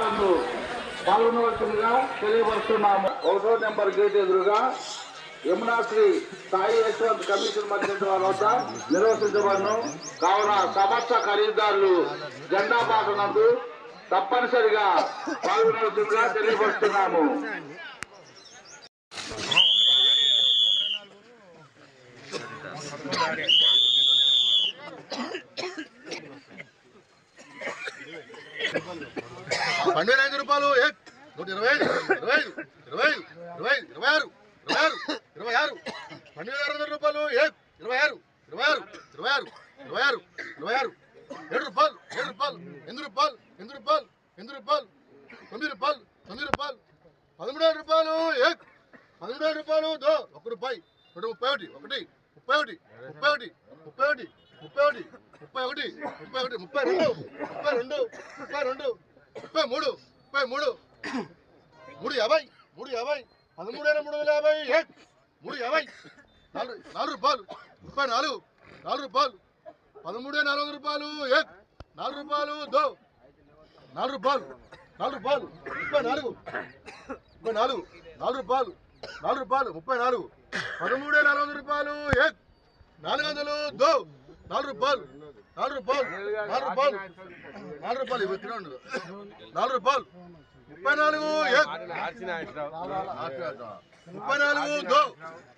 నందు పాల్గొనవలసిందిగా తెలియపరుస్తున్నాము ఒకటో number gate ఎదురుగా యమునా శ్రీ సాయి యశ్వంత్ కమిషన్ మధ్య వారి వద్ద నిర్వహించబడను కావున సమస్త ఖరీదారులు జెండా పాట నందు తప్పనిసరిగా పాల్గొనవలసిందిగా తెలియపరుస్తున్నాము పన్నెండు వేల ఐదు రూపాయలు. నూట ఇరవై ఐదు ఇరవై ఐదు ఇరవై ఐదు ఇరవై ఐదు ఇరవై ఆరు ఇరవై ఆరు ఇరవై ఆరు. పన్నెండు వేల ఆరు వందల రూపాయలు. ఇరవై ఆరు ఇరవై ఆరు ఇరవై ఆరు ఇరవై ఆరు ఇరవై ఆరు. ఏడు రూపాయలు ఏడు రూపాయలు ఎనిమిది రూపాయలు ఎనిమిది రూపాయలు ఎనిమిది రూపాయలు తొమ్మిది రూపాయలు తొమ్మిది రూపాయలు. పదమూడు వేల రూపాయలు. పదమూడు వేల రూపాయలు. దో ఒక రూపాయి. రెండు ముప్పై ఒకటి ఒకటి ముప్పై ఒకటి ముప్పై ఒకటి ముప్పై ఒకటి ముప్పై ఒకటి ముప్పై ఒకటి ముప్పై ఒకటి ముప్పై రెండు ముప్పై రెండు ముప్పై రెండు. మూడు. ముప్పై మూడు. మూడు యాభై. మూడు యాభై. పదమూడు వేల మూడు వందల యాభై. మూడు యాభై. నాలుగు నాలుగు రూపాయలు. ముప్పై నాలుగు. నాలుగు రూపాయలు. పదమూడు నాలుగు వందల రూపాయలు. ఏక్ నాలుగు రూపాయలు. దో. నాలుగు రూపాయలు. నాలుగు రూపాయలు. ముప్పై నాలుగు. ముప్పై నాలుగు. నాలుగు రూపాయలు. నాలుగు రూపాయలు. ముప్పై నాలుగు. పదమూడు నాలుగు వందల రూపాయలు. ఏక్ నాలుగు వందలు. దో. నాలుగు రూపాయలు. నాలుగు రూపాయలు. నాలుగు రూపాయలు. నాలుగు రూపాయలు ఇవి తినండి. నాలుగు రూపాయలు. ముప్పై నాలుగు ముప్పై నాలుగు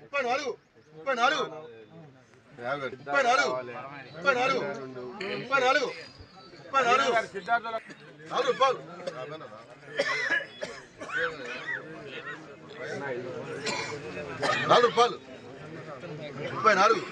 ముప్పై నాలుగు ముప్పై నాలుగు ముప్పై నాలుగు ముప్పై నాలుగు ముప్పై నాలుగు ముప్పై నాలుగు నాలుగు రూపాయలు. నాలుగు రూపాయలు. ముప్పై నాలుగు.